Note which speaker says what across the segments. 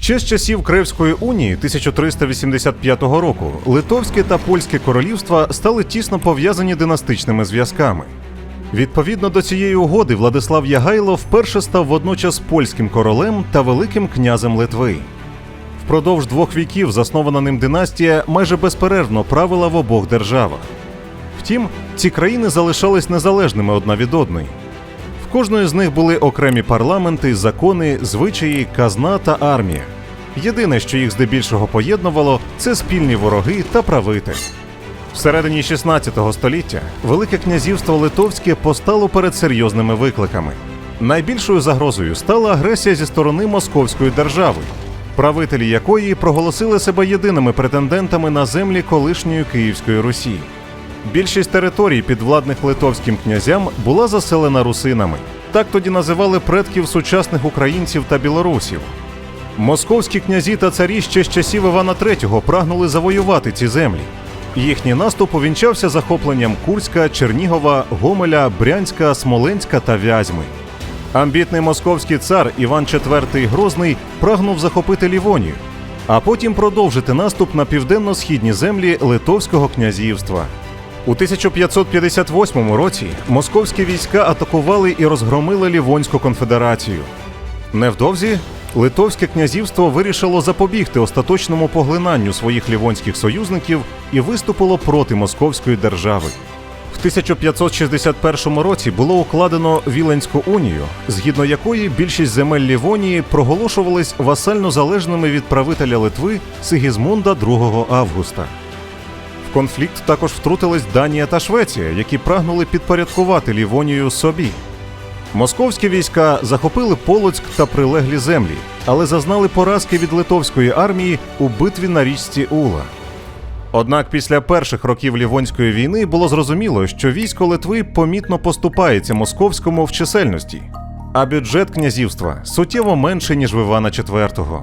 Speaker 1: Ще з часів Кревської унії 1385 року Литовське та Польське королівства стали тісно пов'язані династичними зв'язками. Відповідно до цієї угоди, Владислав Ягайло вперше став водночас польським королем та великим князем Литви. Впродовж двох віків заснована ним династія майже безперервно правила в обох державах. Втім, ці країни залишались незалежними одна від одної. Кожної з них були окремі парламенти, закони, звичаї, казна та армія. Єдине, що їх здебільшого поєднувало, це спільні вороги та правитель. Всередині 16 століття Велике князівство Литовське постало перед серйозними викликами. Найбільшою загрозою стала агресія зі сторони Московської держави, правителі якої проголосили себе єдиними претендентами на землі колишньої Київської Русі. Більшість територій, підвладних литовським князям, була заселена русинами. Так тоді називали предків сучасних українців та білорусів. Московські князі та царі ще з часів Івана III прагнули завоювати ці землі. Їхній наступ увінчався захопленням Курська, Чернігова, Гомеля, Брянська, Смоленська та Вязьми. Амбітний московський цар Іван IV Грозний прагнув захопити Лівонію, а потім продовжити наступ на південно-східні землі Литовського князівства. У 1558 році московські війська атакували і розгромили Лівонську конфедерацію. Невдовзі Литовське князівство вирішило запобігти остаточному поглинанню своїх лівонських союзників і виступило проти Московської держави. В 1561 році було укладено Віленську унію, згідно якої більшість земель Лівонії проголошувались васально залежними від правителя Литви Сигізмунда II Августа. В конфлікт також втрутились Данія та Швеція, які прагнули підпорядкувати Лівонію собі. Московські війська захопили Полоцьк та прилеглі землі, але зазнали поразки від литовської армії у битві на річці Ула. Однак після перших років Лівонської війни було зрозуміло, що військо Литви помітно поступається московському в чисельності, а бюджет князівства суттєво менший, ніж в Івана IV.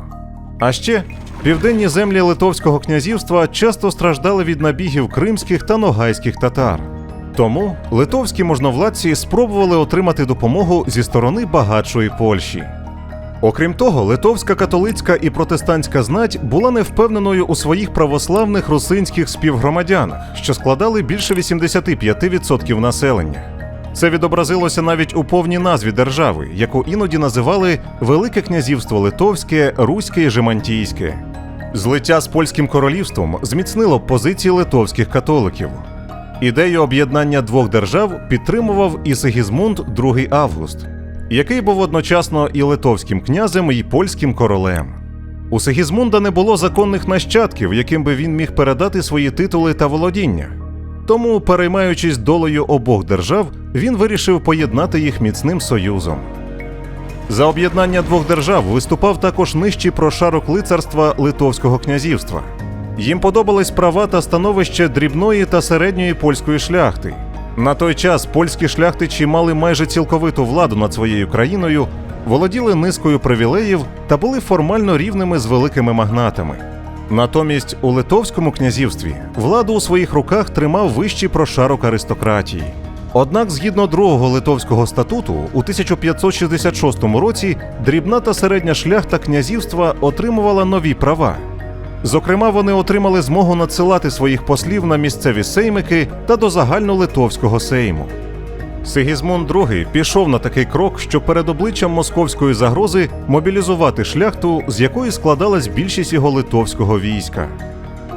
Speaker 1: А ще південні землі Литовського князівства часто страждали від набігів кримських та ногайських татар. Тому литовські можновладці спробували отримати допомогу зі сторони багатшої Польщі. Окрім того, литовська католицька і протестантська знать була невпевненою у своїх православних русинських співгромадянах, що складали більше 85% населення. Це відобразилося навіть у повній назві держави, яку іноді називали Велике князівство Литовське, Руське і Жемантійське. Злиття з польським королівством зміцнило позиції литовських католиків. Ідею об'єднання двох держав підтримував і Сигізмунд II Август, який був одночасно і литовським князем, і польським королем. У Сигізмунда не було законних нащадків, яким би він міг передати свої титули та володіння. Тому, переймаючись долею обох держав, він вирішив поєднати їх міцним союзом. За об'єднання двох держав виступав також нижчий прошарок лицарства Литовського князівства. Їм подобались права та становище дрібної та середньої польської шляхти. На той час польські шляхтичі мали майже цілковиту владу над своєю країною, володіли низкою привілеїв та були формально рівними з великими магнатами. Натомість у Литовському князівстві владу у своїх руках тримав вищий прошарок аристократії. Однак, згідно другого литовського статуту, у 1566 році дрібна та середня шляхта князівства отримувала нові права. Зокрема, вони отримали змогу надсилати своїх послів на місцеві сеймики та до загальнолитовського сейму. Сигізмунд II пішов на такий крок, щоб перед обличчям московської загрози мобілізувати шляхту, з якої складалась більшість його литовського війська.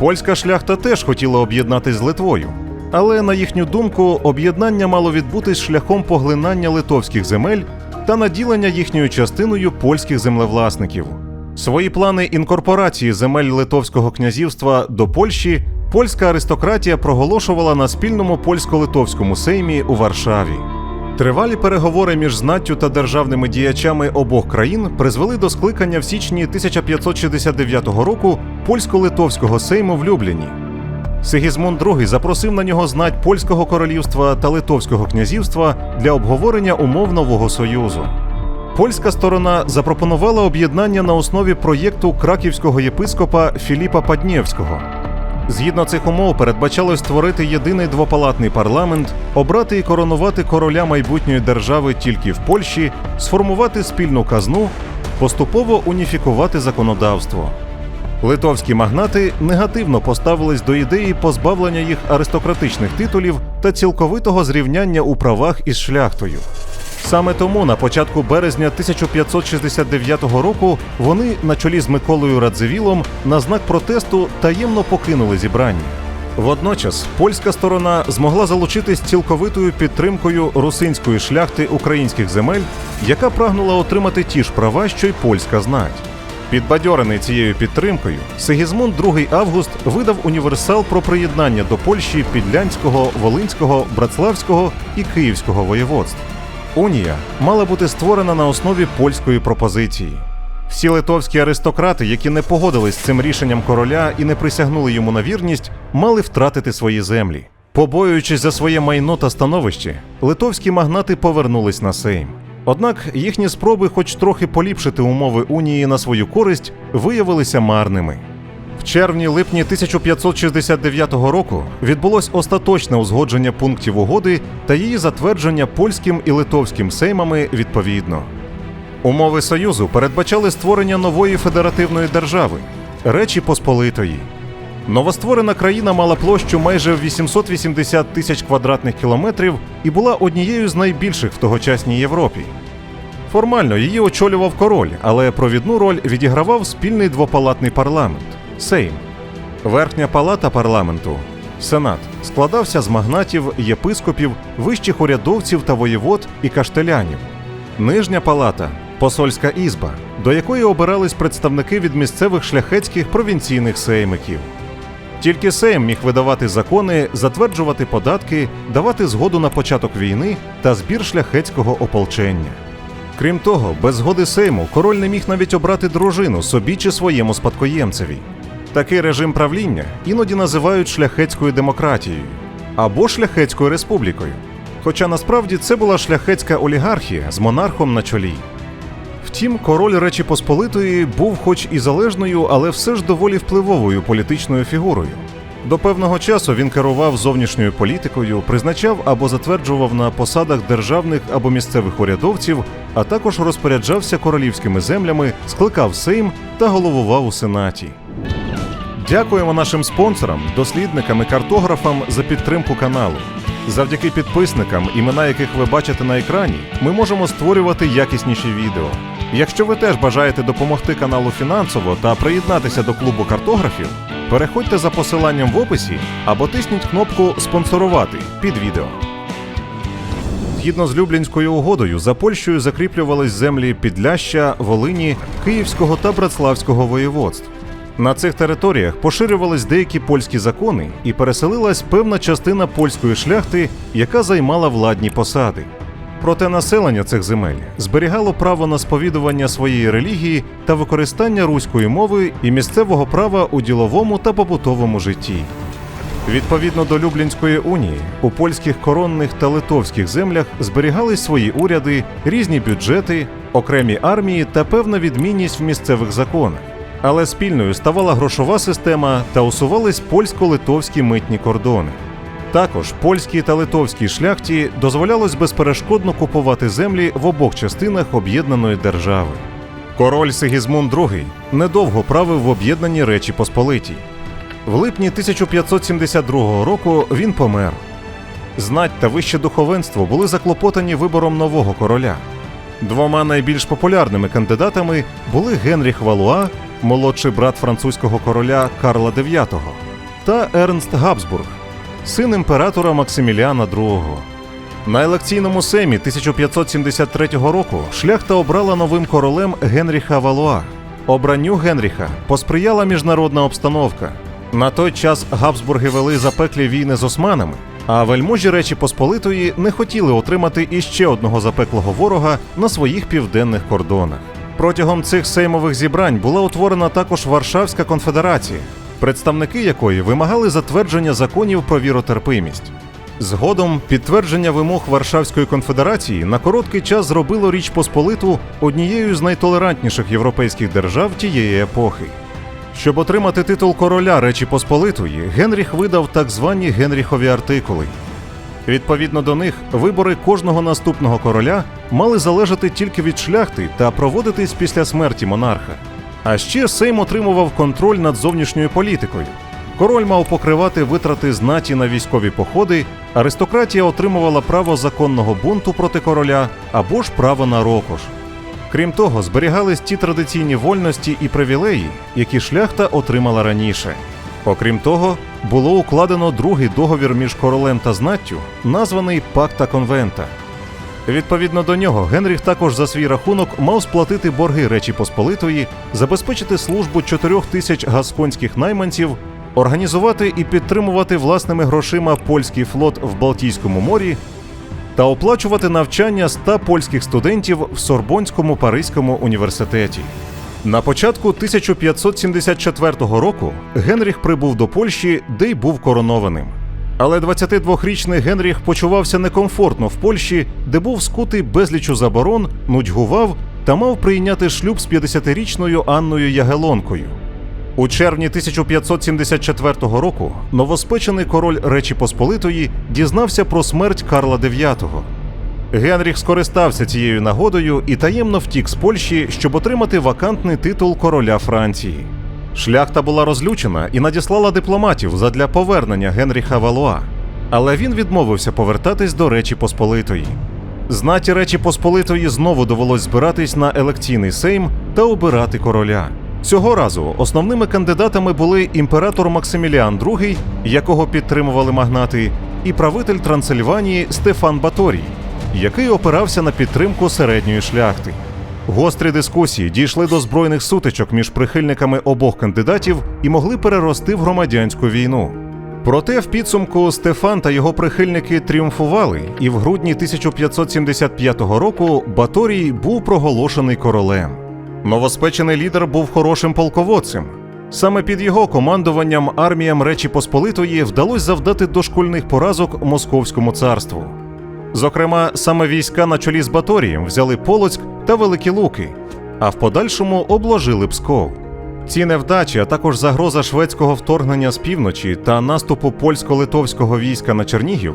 Speaker 1: Польська шляхта теж хотіла об'єднатись з Литвою, але на їхню думку, об'єднання мало відбутись шляхом поглинання литовських земель та наділення їхньою частиною польських землевласників. Свої плани інкорпорації земель Литовського князівства до Польщі польська аристократія проголошувала на спільному польсько-литовському сеймі у Варшаві. Тривалі переговори між знаттю та державними діячами обох країн призвели до скликання в січні 1569 року польсько-литовського сейму в Любліні. Сигізмунд II запросив на нього знать польського королівства та литовського князівства для обговорення умов нового союзу. Польська сторона запропонувала об'єднання на основі проєкту краківського єпископа Філіпа Паднєвського. Згідно цих умов, передбачалось створити єдиний двопалатний парламент, обрати і коронувати короля майбутньої держави тільки в Польщі, сформувати спільну казну поступово уніфікувати законодавство. Литовські магнати негативно поставились до ідеї позбавлення їх аристократичних титулів та цілковитого зрівняння у правах із шляхтою. Саме тому на початку березня 1569 року вони на чолі з Миколою Радзивілом на знак протесту таємно покинули зібрання. Водночас польська сторона змогла залучитись цілковитою підтримкою русинської шляхти українських земель, яка прагнула отримати ті ж права, що й польська знать. Підбадьорений цією підтримкою, Сигізмунд II Август видав універсал про приєднання до Польщі Підлянського, Волинського, Братславського і Київського воєводств. Унія мала бути створена на основі польської пропозиції. Всі литовські аристократи, які не погодились з цим рішенням короля і не присягнули йому на вірність, мали втратити свої землі. Побоюючись за своє майно та становище, литовські магнати повернулись на Сейм. Однак їхні спроби, хоч трохи поліпшити умови унії на свою користь, виявилися марними. В червні-липні 1569 року відбулось остаточне узгодження пунктів угоди та її затвердження польським і литовським сеймами відповідно. Умови Союзу передбачали створення нової федеративної держави Речі Посполитої. Новостворена країна мала площу майже 880 тисяч квадратних кілометрів і була однією з найбільших в тогочасній Європі. Формально її очолював король, але провідну роль відігравав спільний двопалатний парламент Сейм. Верхня палата парламенту Сенат складався з магнатів, єпископів, вищих урядовців та воєвод і каштелянів. Нижня палата посольська ізба, до якої обирались представники від місцевих шляхетських провінційних сеймиків. Тільки Сейм міг видавати закони, затверджувати податки, давати згоду на початок війни та збір шляхетського ополчення. Крім того, без згоди Сейму король не міг навіть обрати дружину собі чи своєму спадкоємцеві. Такий режим правління іноді називають шляхетською демократією або шляхетською республікою. Хоча насправді це була шляхетська олігархія з монархом на чолі. Втім, король Речі Посполитої був хоч і залежною, але все ж доволі впливовою політичною фігурою. До певного часу він керував зовнішньою політикою, призначав або затверджував на посадах державних або місцевих урядовців, а також розпоряджався королівськими землями, скликав Сейм та головував у Сенаті. Дякуємо нашим спонсорам, дослідникам і картографам за підтримку каналу. Завдяки підписникам, імена яких ви бачите на екрані, ми можемо створювати якісніші відео. Якщо ви теж бажаєте допомогти каналу фінансово та приєднатися до клубу картографів, переходьте за посиланням в описі або тисніть кнопку Спонсорувати під відео. Згідно з Люблінською угодою, за Польщею закріплювались землі Підляща, Волині, Київського та Братславського воєводств. На цих територіях поширювались деякі польські закони і переселилась певна частина польської шляхти, яка займала владні посади. Проте населення цих земель зберігало право на сповідування своєї релігії та використання руської мови і місцевого права у діловому та побутовому житті. Відповідно до Люблінської унії, у польських коронних та литовських землях зберігались свої уряди, різні бюджети, окремі армії та певна відмінність в місцевих законах. Але спільною ставала грошова система та усувались польсько-литовські митні кордони. Також польській та литовській шляхті дозволялось безперешкодно купувати землі в обох частинах об'єднаної держави. Король Сигізмунд II недовго правив в об'єднаній Речі Посполитій. В липні 1572 року він помер. Знать та вище духовенство були заклопотані вибором нового короля. Двома найбільш популярними кандидатами були Генріх Валуа, молодший брат французького короля Карла IX, та Ернст Габсбург, син імператора Максиміліана II. На елекційному семі 1573 року шляхта обрала новим королем Генріха Валуа. Обранню Генріха посприяла міжнародна обстановка. На той час Габсбурги вели запеклі війни з османами, а вельможі Речі Посполитої не хотіли отримати іще одного запеклого ворога на своїх південних кордонах. Протягом цих сеймових зібрань була утворена також Варшавська конфедерація, представники якої вимагали затвердження законів про віротерпимість. Згодом підтвердження вимог Варшавської конфедерації на короткий час зробило Річ Посполиту однією з найтолерантніших європейських держав тієї епохи. Щоб отримати титул короля Речі Посполитої, Генріх видав так звані Генріхові артикули. Відповідно до них, вибори кожного наступного короля мали залежати тільки від шляхти та проводитись після смерті монарха. А ще Сейм отримував контроль над зовнішньою політикою. Король мав покривати витрати знаті на військові походи, аристократія отримувала право законного бунту проти короля або ж право на рокош. Крім того, зберігались ті традиційні вольності і привілеї, які шляхта отримала раніше. Окрім того, було укладено другий договір між королем та знаттю, названий Пакта Конвента. Відповідно до нього, Генріх також за свій рахунок мав сплатити борги Речі Посполитої, забезпечити службу чотирьох тисяч гасконських найманців, організувати і підтримувати власними грошима польський флот в Балтійському морі та оплачувати навчання ста польських студентів в Сорбонському Паризькому університеті. На початку 1574 року Генріх прибув до Польщі, де й був коронованим. Але 22-річний Генріх почувався некомфортно в Польщі, де був скутий безлічу заборон, нудьгував та мав прийняти шлюб з 50-річною Анною Ягелонкою. У червні 1574 року новоспечений король Речі Посполитої дізнався про смерть Карла IX. Генріх скористався цією нагодою і таємно втік з Польщі, щоб отримати вакантний титул короля Франції. Шляхта була розлючена і надіслала дипломатів задля повернення Генріха Валуа, але він відмовився повертатись до Речі Посполитої. Знаті Речі Посполитої знову довелось збиратись на елекційний сейм та обирати короля. Цього разу основними кандидатами були імператор Максиміліан II, якого підтримували магнати, і правитель Трансильванії Стефан Баторій, який опирався на підтримку середньої шляхти. Гострі дискусії дійшли до збройних сутичок між прихильниками обох кандидатів і могли перерости в громадянську війну. Проте в підсумку Стефан та його прихильники тріумфували, і в грудні 1575 року Баторій був проголошений королем. Новоспечений лідер був хорошим полководцем. Саме під його командуванням арміям Речі Посполитої вдалося завдати дошкульних поразок Московському царству. Зокрема, саме війська на чолі з Баторієм взяли Полоцьк та Великі Луки, а в подальшому обложили Псков. Ці невдачі, а також загроза шведського вторгнення з півночі та наступу польсько-литовського війська на Чернігів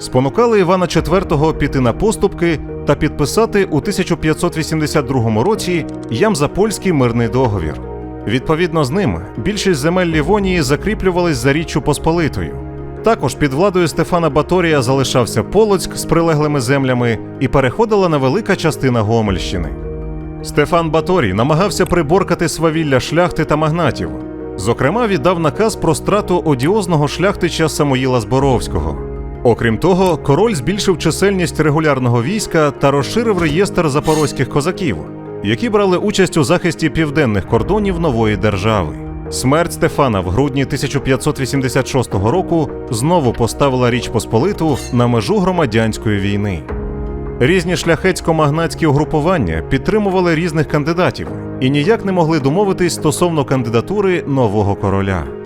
Speaker 1: спонукали Івана IV піти на поступки та підписати у 1582 році Ямзапольський мирний договір. Відповідно з ним, більшість земель Лівонії закріплювались за Річчю Посполитою. Також під владою Стефана Баторія залишався Полоцьк з прилеглими землями і переходила на велика частина Гомельщини. Стефан Баторій намагався приборкати свавілля шляхти та магнатів. Зокрема, віддав наказ про страту одіозного шляхтича Самуїла Зборовського. Окрім того, король збільшив чисельність регулярного війська та розширив реєстр запорозьких козаків, які брали участь у захисті південних кордонів нової держави. Смерть Стефана в грудні 1586 року знову поставила Річ Посполиту на межу громадянської війни. Різні шляхетсько-магнатські угрупування підтримували різних кандидатів і ніяк не могли домовитись стосовно кандидатури нового короля.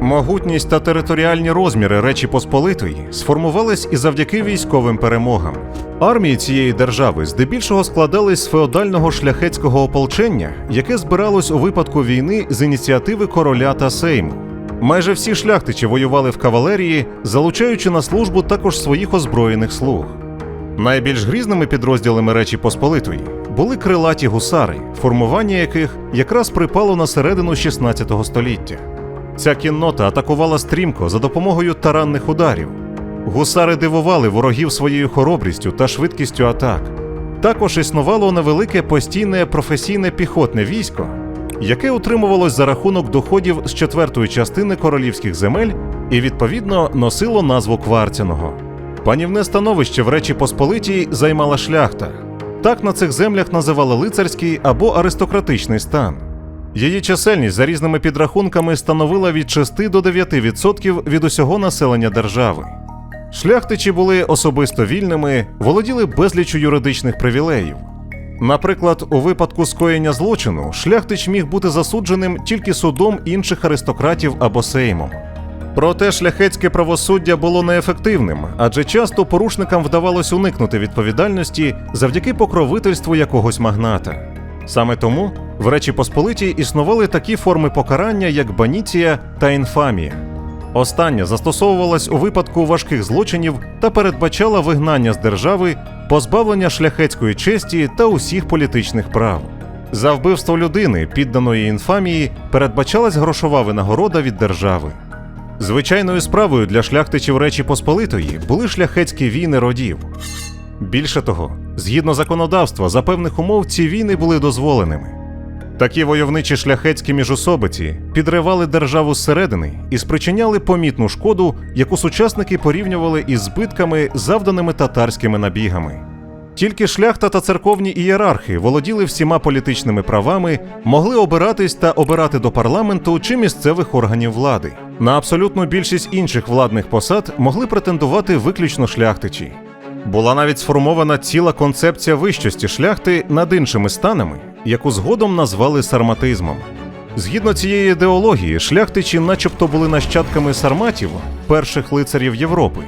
Speaker 1: Могутність та територіальні розміри Речі Посполитої сформувались і завдяки військовим перемогам. Армії цієї держави здебільшого складались з феодального шляхетського ополчення, яке збиралось у випадку війни з ініціативи короля та сейму. Майже всі шляхтичі воювали в кавалерії, залучаючи на службу також своїх озброєних слуг. Найбільш грізними підрозділами Речі Посполитої були крилаті гусари, формування яких якраз припало на середину 16 століття. Ця кіннота атакувала стрімко за допомогою таранних ударів. Гусари дивували ворогів своєю хоробрістю та швидкістю атак. Також існувало невелике постійне професійне піхотне військо, яке утримувалось за рахунок доходів з четвертої частини королівських земель і відповідно носило назву Кварцяного. Панівне становище в Речі Посполитій займала шляхта. Так на цих землях називали лицарський або аристократичний стан. Її чисельність за різними підрахунками становила від 6 до 9% від усього населення держави. Шляхтичі були особисто вільними, володіли безліччю юридичних привілеїв. Наприклад, у випадку скоєння злочину шляхтич міг бути засудженим тільки судом інших аристократів або сеймом. Проте шляхетське правосуддя було неефективним, адже часто порушникам вдавалось уникнути відповідальності завдяки покровительству якогось магната. Саме тому в Речі Посполитій існували такі форми покарання, як баніція та інфамія. Остання застосовувалась у випадку важких злочинів та передбачала вигнання з держави, позбавлення шляхетської честі та усіх політичних прав. За вбивство людини, підданої інфамії, передбачалась грошова винагорода від держави. Звичайною справою для шляхтичів Речі Посполитої були шляхетські війни родів. Більше того, згідно законодавства, за певних умов ці війни були дозволеними. Такі войовничі шляхетські міжособиці підривали державу зсередини і спричиняли помітну шкоду, яку сучасники порівнювали із збитками, завданими татарськими набігами. Тільки шляхта та церковні ієрархи володіли всіма політичними правами, могли обиратись та обирати до парламенту чи місцевих органів влади. На абсолютну більшість інших владних посад могли претендувати виключно шляхтичі. Була навіть сформована ціла концепція вищості шляхти над іншими станами, яку згодом назвали сарматизмом. Згідно цієї ідеології, шляхтичі, начебто, були нащадками сарматів, перших лицарів Європи,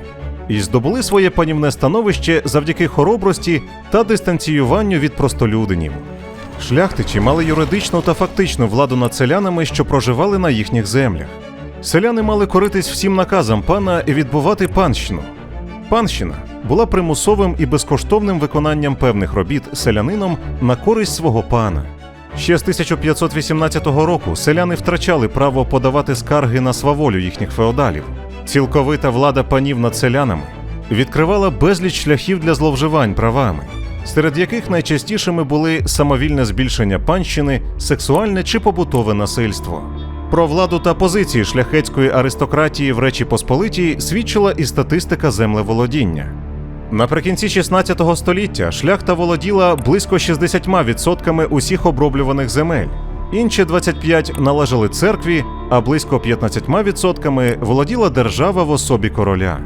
Speaker 1: і здобули своє панівне становище завдяки хоробрості та дистанціюванню від простолюдинів. Шляхтичі мали юридичну та фактичну владу над селянами, що проживали на їхніх землях. Селяни мали коритись всім наказам пана і відбувати панщину. Панщина була примусовим і безкоштовним виконанням певних робіт селянином на користь свого пана. Ще з 1518 року селяни втрачали право подавати скарги на сваволю їхніх феодалів. Цілковита влада панів над селянами відкривала безліч шляхів для зловживань правами, серед яких найчастішими були самовільне збільшення панщини, сексуальне чи побутове насильство. Про владу та позиції шляхетської аристократії в Речі Посполитій свідчила і статистика землеволодіння. Наприкінці 16 століття шляхта володіла близько 60% усіх оброблюваних земель. Інші 25 належали церкві, а близько 15% володіла держава в особі короля.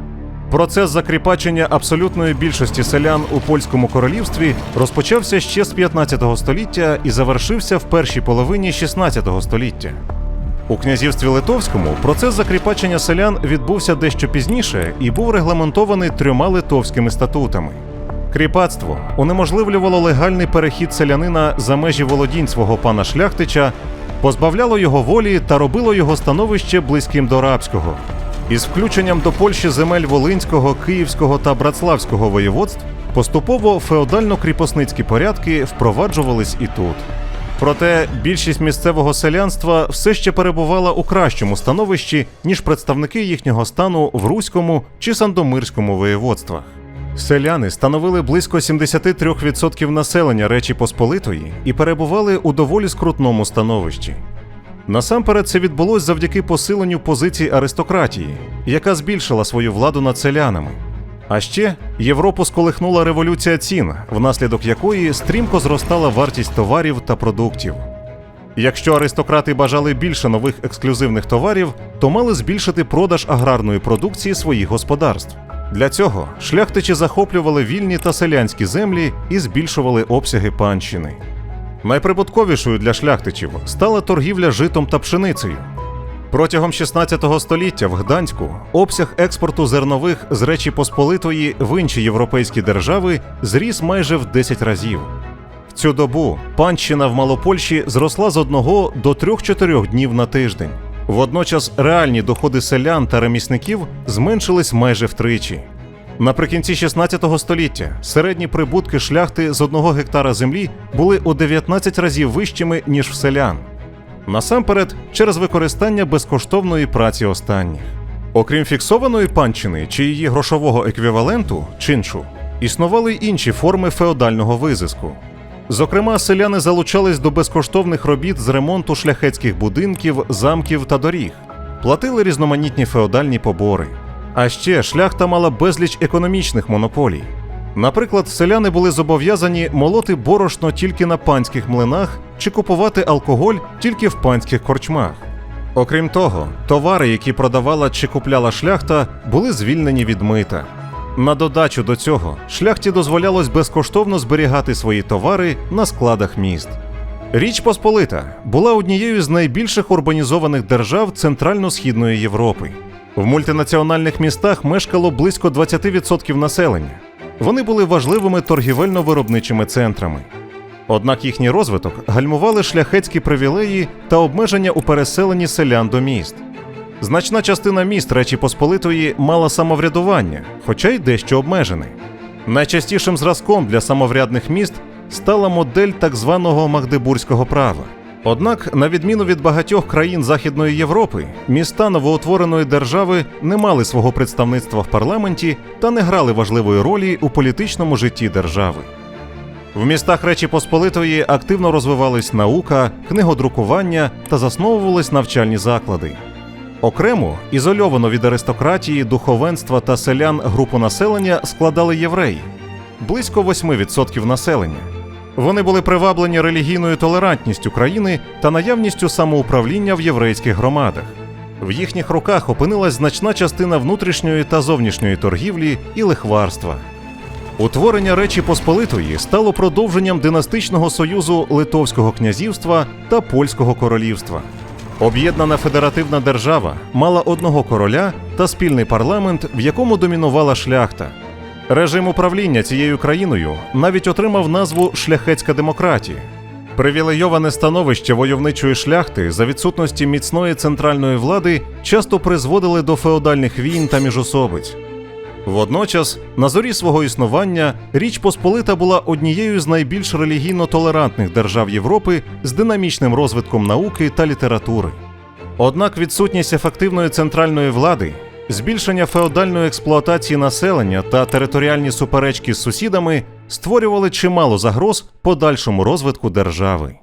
Speaker 1: Процес закріпачення абсолютної більшості селян у польському королівстві розпочався ще з 15 століття і завершився в першій половині 16 століття. У князівстві Литовському процес закріпачення селян відбувся дещо пізніше і був регламентований трьома литовськими статутами. Кріпацтво унеможливлювало легальний перехід селянина за межі володінь свого пана шляхтича, позбавляло його волі та робило його становище близьким до рабського. Із включенням до Польщі земель Волинського, Київського та Братславського воєводств поступово феодально-кріпосницькі порядки впроваджувались і тут. Проте більшість місцевого селянства все ще перебувала у кращому становищі, ніж представники їхнього стану в Руському чи Сандомирському воєводствах. Селяни становили близько 73% населення Речі Посполитої і перебували у доволі скрутному становищі. Насамперед це відбулось завдяки посиленню позицій аристократії, яка збільшила свою владу над селянами. А ще Європу сколихнула революція цін, внаслідок якої стрімко зростала вартість товарів та продуктів. Якщо аристократи бажали більше нових ексклюзивних товарів, то мали збільшити продаж аграрної продукції своїх господарств. Для цього шляхтичі захоплювали вільні та селянські землі і збільшували обсяги панщини. Найприбутковішою для шляхтичів стала торгівля житом та пшеницею. Протягом 16 століття в Гданську обсяг експорту зернових з Речі Посполитої в інші європейські держави зріс майже в 10 разів. В цю добу панщина в Малопольщі зросла з 1 до 3-4 днів на тиждень. Водночас реальні доходи селян та ремісників зменшились майже втричі. Наприкінці 16 століття середні прибутки шляхти з одного гектара землі були у 19 разів вищими, ніж в селян. Насамперед, через використання безкоштовної праці останніх. Окрім фіксованої панчини чи її грошового еквіваленту чиншу, існували й інші форми феодального визиску. Зокрема, селяни залучались до безкоштовних робіт з ремонту шляхетських будинків, замків та доріг, платили різноманітні феодальні побори. А ще шляхта мала безліч економічних монополій. Наприклад, селяни були зобов'язані молоти борошно тільки на панських млинах чи купувати алкоголь тільки в панських корчмах. Окрім того, товари, які продавала чи купляла шляхта, були звільнені від мита. На додачу до цього, шляхті дозволялось безкоштовно зберігати свої товари на складах міст. Річ Посполита була однією з найбільших урбанізованих держав Центрально-Східної Європи. В мультинаціональних містах мешкало близько 20% населення. Вони були важливими торгівельно-виробничими центрами. Однак їхній розвиток гальмували шляхетські привілеї та обмеження у переселенні селян до міст. Значна частина міст Речі Посполитої мала самоврядування, хоча й дещо обмежене. Найчастішим зразком для самоврядних міст стала модель так званого магдебурзького права. Однак, на відміну від багатьох країн Західної Європи, міста новоутвореної держави не мали свого представництва в парламенті та не грали важливої ролі у політичному житті держави. В містах Речі Посполитої активно розвивались наука, книгодрукування та засновувались навчальні заклади. Окремо, ізольовано від аристократії, духовенства та селян групу населення складали євреї близько 8% населення. Вони були приваблені релігійною толерантністю країни та наявністю самоуправління в єврейських громадах. В їхніх руках опинилась значна частина внутрішньої та зовнішньої торгівлі і лихварства. Утворення Речі Посполитої стало продовженням династичного союзу Литовського князівства та Польського королівства. Об'єднана федеративна держава мала одного короля та спільний парламент, в якому домінувала шляхта. Режим управління цією країною навіть отримав назву шляхетська демократія. Привілейоване становище войовничої шляхти за відсутності міцної центральної влади часто призводили до феодальних війн та міжособиць. Водночас, на зорі свого існування, Річ Посполита була однією з найбільш релігійно толерантних держав Європи з динамічним розвитком науки та літератури. Однак відсутність ефективної центральної влади, збільшення феодальної експлуатації населення та територіальні суперечки з сусідами створювали чимало загроз подальшому розвитку держави.